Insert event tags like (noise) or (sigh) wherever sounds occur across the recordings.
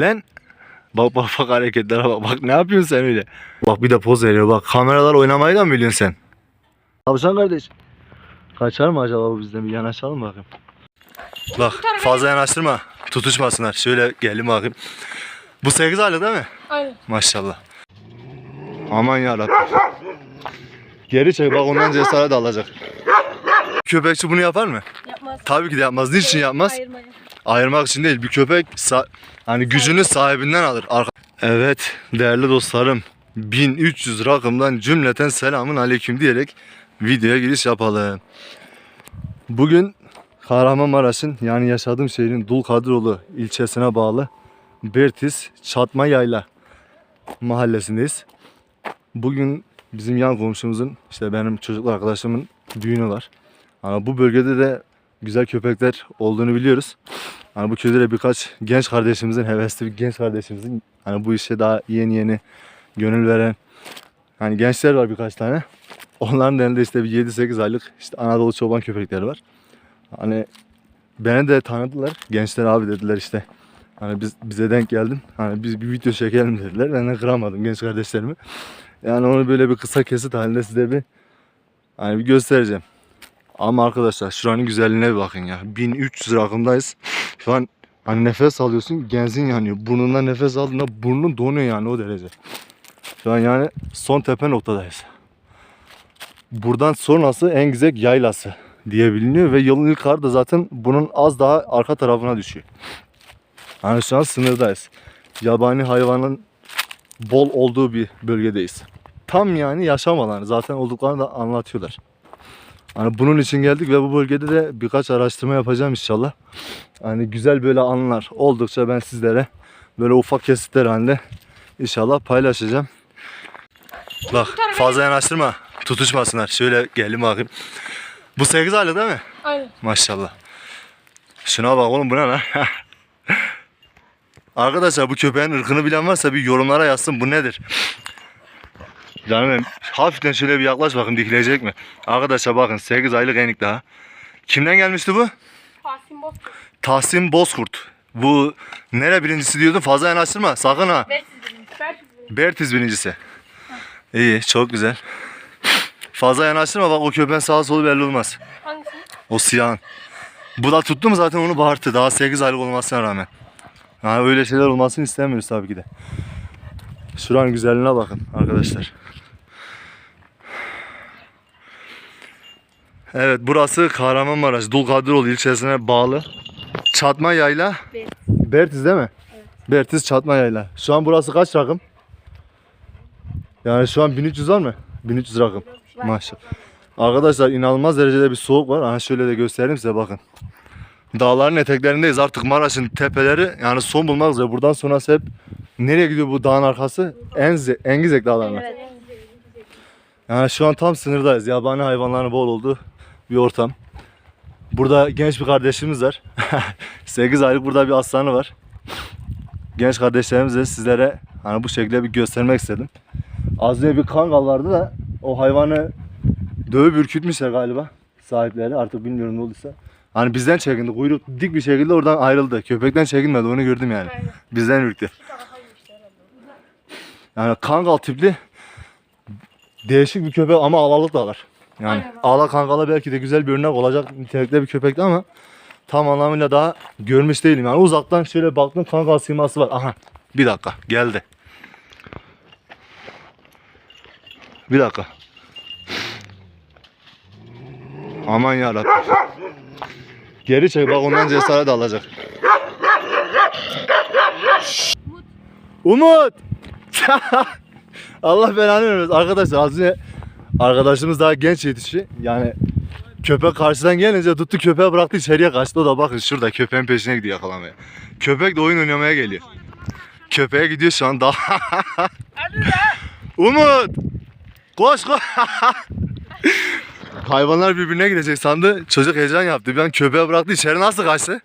Lan. Bak bak bak hareketlere bak. Bak ne yapıyorsun sen öyle? Bak bir de poz veriyor bak. Kameralar oynamayı da mı biliyorsun sen? Tavşan kardeş. Kaçar mı acaba bu bizden bir yanaşalım bakayım. Bak fazla yanaştırma. Tutuşmasınlar. Şöyle gelin bakayım. Bu 8 aylık değil mi? Aynen. Maşallah. Aman yarabbim. Geri çek bak ondan cesaret alacak. Köpekçi bunu yapar mı? Yapmaz. Tabii ki de yapmaz. Niçin yapmaz? Ayırmayı. Ayırmak için değil. Bir köpek hani gücünü sahibinden alır. Evet değerli dostlarım. 1300 rakımdan cümleten selamun aleyküm diyerek videoya giriş yapalım. Bugün Kahramanmaraş'ın yani yaşadığım şehrin Dulkadiroğlu ilçesine bağlı Bertiz Çatma Yayla mahallesindeyiz. Bugün bizim yan komşumuzun işte benim çocuklu arkadaşımın düğünü var. Ama bu bölgede de güzel köpekler olduğunu biliyoruz. Hani bu köyde de birkaç genç kardeşimizin, (laughs) hevesli bir genç kardeşimizin hani bu işe daha yeni yeni gönül veren hani gençler var birkaç tane. Onların elinde işte bir 7-8 aylık işte Anadolu çoban köpekleri var. Hani beni de tanıdılar. Gençler abi dediler işte. Hani biz bize denk geldin. Hani biz bir video çekelim dediler. Ben de kıramadım genç kardeşlerimi. Yani onu böyle bir kısa kesit halinde size bir hani bir göstereceğim. Ama arkadaşlar şuranın güzelliğine bir bakın ya. 1300 rakımdayız. (laughs) Şu an hani nefes alıyorsun genzin yanıyor. Burnundan nefes aldığında burnun donuyor yani o derece. Şu an yani son tepe noktadayız. Buradan sonrası en güzel yaylası diye biliniyor ve yılın ilk karı da zaten bunun az daha arka tarafına düşüyor. Yani şu an sınırdayız. Yabani hayvanın bol olduğu bir bölgedeyiz. Tam yani yaşam alanı zaten olduklarını da anlatıyorlar. Hani bunun için geldik ve bu bölgede de birkaç araştırma yapacağım inşallah. Hani güzel böyle anılar oldukça ben sizlere böyle ufak kesitler halinde inşallah paylaşacağım. Bak fazla yanaştırma. Tutuşmasınlar. Şöyle gelin bakayım. Bu 8 aylık değil mi? Aynen. Maşallah. Şuna bak oğlum bu ne lan? (laughs) Arkadaşlar bu köpeğin ırkını bilen varsa bir yorumlara yazsın bu nedir? Canım hafiften şöyle bir yaklaş bakın dikilecek mi? Arkadaşlar bakın 8 aylık enik daha. Kimden gelmişti bu? Tahsin Bozkurt. Tahsin Bozkurt. Bu nere birincisi diyordun fazla yanaştırma sakın ha. Bertiz birincisi. İyi çok güzel. Fazla yanaştırma bak o köpeğin sağa solu belli olmaz. Hangisi? O siyahın. Bu da tuttu mu zaten onu bağırttı. Daha 8 aylık olmasına rağmen. Yani öyle şeyler olmasını istemiyoruz tabii ki de. Şuranın güzelliğine bakın arkadaşlar. Evet burası Kahramanmaraş Dulkadiroğlu ilçesine bağlı. Çatma Yayla. Bertiz değil mi? Evet. Bertiz Çatma Yayla. Şu an burası kaç rakım? Yani şu an 1300 var mı? 1300 rakım. Maşallah. Arkadaşlar inanılmaz derecede bir soğuk var. Aha şöyle de göstereyim size bakın. Dağların eteklerindeyiz. Artık Maraş'ın tepeleri yani son bulmak üzere. Buradan sonrası hep nereye gidiyor bu dağın arkası? Enze, Engizek dağlarına. Evet. Yani şu an tam sınırdayız. Yabani hayvanların bol olduğu bir ortam. Burada genç bir kardeşimiz var. (laughs) 8 aylık burada bir aslanı var. Genç kardeşlerimize sizlere hani bu şekilde bir göstermek istedim. Az önce bir kangal vardı da o hayvanı dövüp ürkütmüşler galiba sahipleri. Artık bilmiyorum ne olduysa. Hani bizden çekindi. Kuyruk dik bir şekilde oradan ayrıldı. Köpekten çekinmedi. Onu gördüm yani. Aynen. Bizden ürktü. Yani kangal tipli değişik bir köpek ama alalık da var. Yani Aynen. ağla kangala belki de güzel bir örnek olacak nitelikte bir köpekti ama tam anlamıyla daha görmüş değilim. Yani uzaktan şöyle baktım kangal siması var. Aha bir dakika geldi. Bir dakika. Aman yarabbim. Geri çek bak ondan cesaret alacak. Umut. (laughs) Allah belanı vermesin. Arkadaşlar az önce arkadaşımız daha genç yetişi. Yani köpek karşıdan gelince tuttu köpeği bıraktı içeriye kaçtı. O da bakın şurada köpeğin peşine gidiyor yakalamaya. Köpek de oyun oynamaya geliyor. Köpeğe gidiyor şu an daha. (laughs) Umut! Koş koş! (laughs) Hayvanlar birbirine gidecek sandı. Çocuk heyecan yaptı. Ben köpeği bıraktı içeri nasıl kaçtı?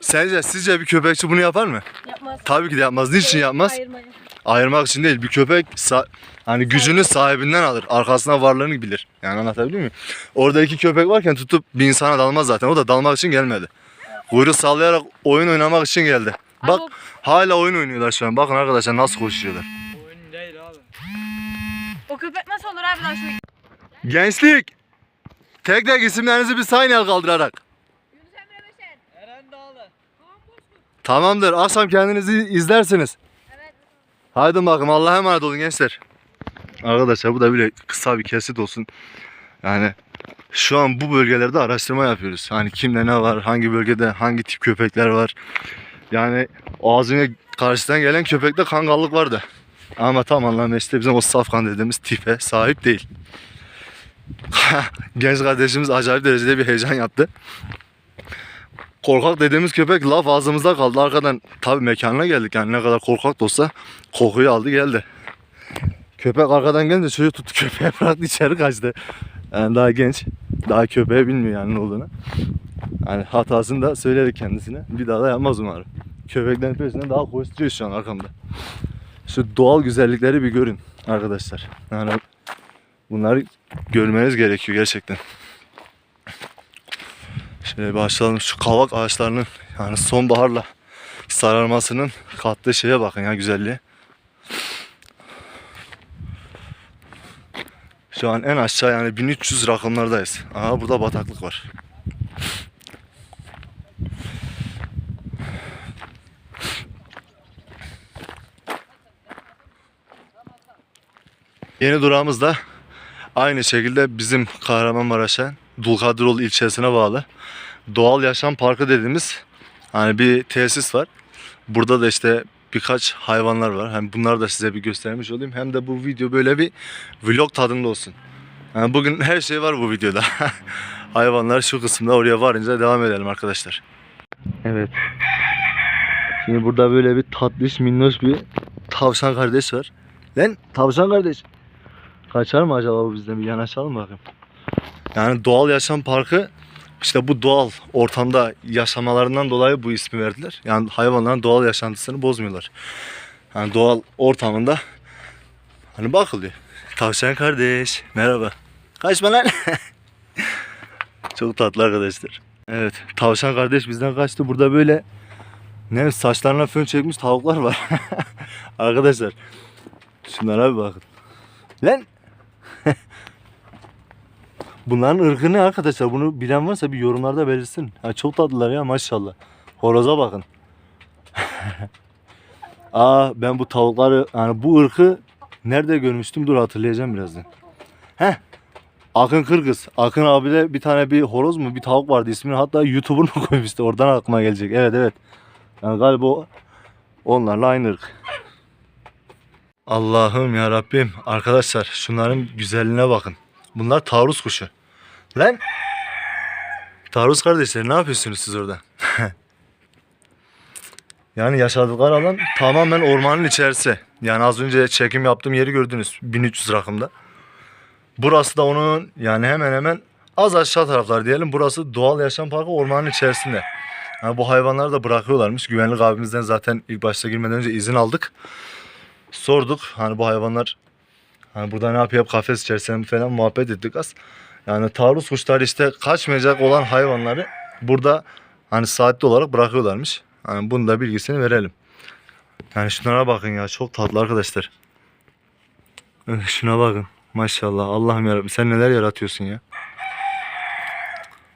Sence sizce bir köpekçi bunu yapar mı? Yapmaz. Tabii ki de yapmaz. Niçin yapmaz? Ayırmayı. Ayırmak için değil. Bir köpek hani gücünü sahibinden alır. Arkasına varlığını bilir. Yani anlatabiliyor muyum? Orada iki köpek varken tutup bir insana dalmaz zaten. O da dalmak için gelmedi. Kuyruğu sallayarak oyun oynamak için geldi. Bak Ama hala oyun oynuyorlar şu an. Bakın arkadaşlar nasıl koşuyorlar. Oyun değil abi. o köpek nasıl olur abi lan şu Gençlik! Tek tek isimlerinizi bir sayın el kaldırarak. Eren Dağlı. Tamamdır. Akşam kendinizi izlersiniz. Haydi bakın Allah'a emanet olun gençler. Arkadaşlar bu da böyle kısa bir kesit olsun. Yani şu an bu bölgelerde araştırma yapıyoruz. Hani kimde ne var, hangi bölgede hangi tip köpekler var. Yani ağzına karşıdan gelen köpekte kangallık vardı. Ama tam anlamda işte bizim o safkan dediğimiz tipe sahip değil. (laughs) Genç kardeşimiz acayip derecede bir heyecan yaptı. Korkak dediğimiz köpek laf ağzımızda kaldı. Arkadan tabii mekanına geldik yani ne kadar korkak da olsa kokuyu aldı geldi. Köpek arkadan gelince çocuğu tuttu köpeğe (laughs) bıraktı içeri kaçtı. Yani daha genç. Daha köpeği bilmiyor yani ne olduğunu. Yani hatasını da söyledik kendisine. Bir daha da yapmaz umarım. Köpeklerin peşinden daha koşturuyor şu an arkamda. Şu doğal güzellikleri bir görün arkadaşlar. Yani bunları görmeniz gerekiyor gerçekten. Şöyle başlayalım şu kavak ağaçlarının yani sonbaharla sararmasının kattığı şeye bakın ya güzelliğe. Şu an en aşağı yani 1300 rakımlardayız. Aha burada bataklık var. Yeni durağımız da aynı şekilde bizim Kahramanmaraş'a Dulkadiroğlu ilçesine bağlı Doğal Yaşam Parkı dediğimiz hani bir tesis var. Burada da işte birkaç hayvanlar var. Hem bunları da size bir göstermiş olayım. Hem de bu video böyle bir vlog tadında olsun. Yani bugün (laughs) her şey var bu videoda. (laughs) Hayvanlar şu kısımda oraya varınca devam edelim arkadaşlar. Evet. Şimdi burada böyle bir tatlış minnoş bir tavşan kardeş var. Lan tavşan kardeş. Kaçar mı acaba bu bizden bir yanaşalım bakayım. Yani doğal yaşam parkı işte bu doğal ortamda yaşamalarından dolayı bu ismi verdiler. Yani hayvanların doğal yaşantısını bozmuyorlar. Yani doğal ortamında hani bakılıyor. Tavşan kardeş merhaba. Kaçma lan. (laughs) Çok tatlı arkadaşlar. Evet tavşan kardeş bizden kaçtı. Burada böyle ne saçlarına fön çekmiş tavuklar var. (laughs) arkadaşlar şunlara bir bakın. Lan Bunların ırkı ne arkadaşlar? Bunu bilen varsa bir yorumlarda belirsin. Ha, çok tatlılar ya maşallah. Horoza bakın. (laughs) Aa ben bu tavukları yani bu ırkı nerede görmüştüm? Dur hatırlayacağım birazdan. Heh. Akın Kırgız. Akın abide bir tane bir horoz mu bir tavuk vardı ismini hatta YouTuber'ını (laughs) koymuştu. Oradan aklıma gelecek. Evet evet. Yani galiba onlarla aynı ırk. Allah'ım ya Rabbim. Arkadaşlar şunların güzelliğine bakın. Bunlar taarruz kuşu. Lan! Taarruz kardeşler ne yapıyorsunuz siz orada? (laughs) yani yaşadıkları alan tamamen ormanın içerisi. Yani az önce çekim yaptığım yeri gördünüz. 1300 rakımda. Burası da onun yani hemen hemen az aşağı taraflar diyelim. Burası doğal yaşam parkı ormanın içerisinde. Yani bu hayvanları da bırakıyorlarmış. Güvenlik abimizden zaten ilk başta girmeden önce izin aldık. Sorduk hani bu hayvanlar Hani burada ne yapıyor kafes içerisinde falan muhabbet ettik az. Yani taarruz kuşları işte kaçmayacak olan hayvanları burada hani saatli olarak bırakıyorlarmış. Hani bunun da bilgisini verelim. Yani şunlara bakın ya çok tatlı arkadaşlar. Öh, Şuna bakın. Maşallah Allah'ım yarabbim sen neler yaratıyorsun ya.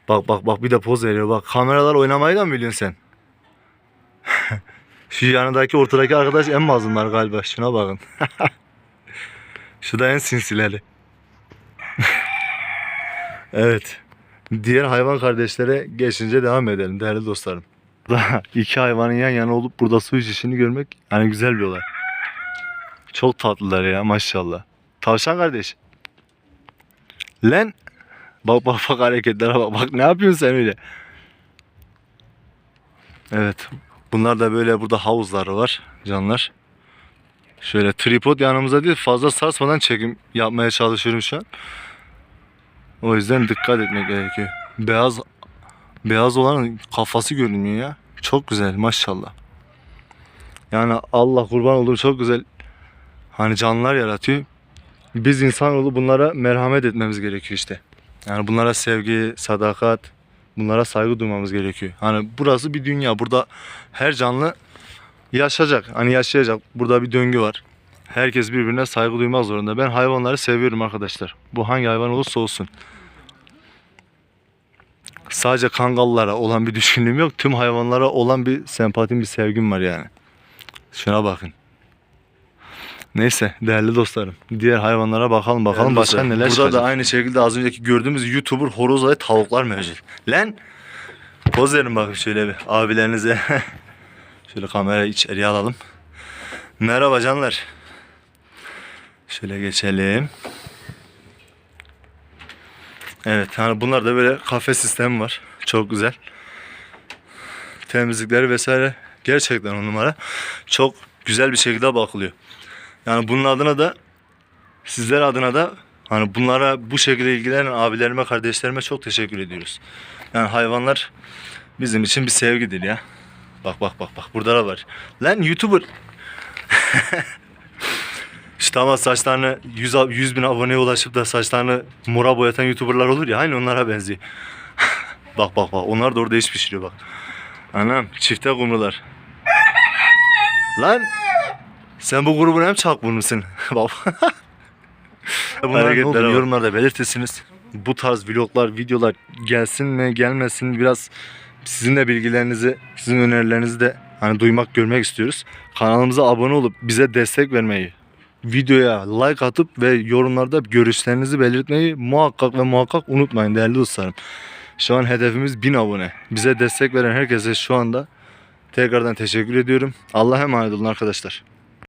Bak bak bak bir de poz veriyor bak. Kameralar oynamayı da mı biliyorsun sen? (laughs) Şu yanındaki ortadaki arkadaş en mazlumlar galiba. Şuna bakın. (laughs) Şu da en sinsileri. Evet. Diğer hayvan kardeşlere geçince devam edelim değerli dostlarım. Daha (laughs) iki hayvanın yan yana olup burada su içişini görmek yani güzel bir olay. Çok tatlılar ya maşallah. Tavşan kardeş. Lan. Bak bak bak hareketlere bak. Bak ne yapıyorsun sen öyle. Evet. Bunlar da böyle burada havuzları var canlar. Şöyle tripod yanımıza değil fazla sarsmadan çekim yapmaya çalışıyorum şu an. O yüzden dikkat etmek gerekiyor. Beyaz beyaz olan kafası görünmüyor ya. Çok güzel maşallah. Yani Allah kurban olduğum çok güzel hani canlılar yaratıyor. Biz insanoğlu bunlara merhamet etmemiz gerekiyor işte. Yani bunlara sevgi, sadakat, bunlara saygı duymamız gerekiyor. Hani burası bir dünya. Burada her canlı yaşayacak. Hani yaşayacak. Burada bir döngü var. Herkes birbirine saygı duymak zorunda. Ben hayvanları seviyorum arkadaşlar. Bu hangi hayvan olursa olsun. Sadece kangallara olan bir düşkünlüğüm yok. Tüm hayvanlara olan bir sempatim, bir sevgim var yani. Şuna bakın. Neyse değerli dostlarım. Diğer hayvanlara bakalım bakalım Değerli başka dostlar, neler burada çıkacak. da aynı şekilde az önceki gördüğümüz YouTuber horoz ve tavuklar mevcut. Lan poz verin bakın şöyle bir abilerinize. (laughs) şöyle kamerayı içeriye alalım. Merhaba canlar. Şöyle geçelim. Evet hani bunlar da böyle kafe sistemi var. Çok güzel. Temizlikleri vesaire gerçekten on numara. Çok güzel bir şekilde bakılıyor. Yani bunun adına da sizler adına da hani bunlara bu şekilde ilgilenen abilerime, kardeşlerime çok teşekkür ediyoruz. Yani hayvanlar bizim için bir sevgidir ya. Bak bak bak bak burada da var. Lan YouTuber. (laughs) İşte ama saçlarını 100, ab- 100 bin aboneye ulaşıp da saçlarını mora boyatan YouTuber'lar olur ya aynı onlara benziyor. (laughs) bak bak bak onlar da orada iş pişiriyor bak. Anam çifte kumrular. Lan sen bu grubun hem çak burnusun. (laughs) Bak. (laughs) Bunlar ne olur yorumlarda belirtirsiniz. Bu tarz vloglar, videolar gelsin mi gelmesin biraz sizin de bilgilerinizi, sizin önerilerinizi de hani duymak, görmek istiyoruz. Kanalımıza abone olup bize destek vermeyi, videoya like atıp ve yorumlarda görüşlerinizi belirtmeyi muhakkak ve muhakkak unutmayın değerli dostlarım. Şu an hedefimiz 1000 abone. Bize destek veren herkese şu anda tekrardan teşekkür ediyorum. Allah'a emanet olun arkadaşlar.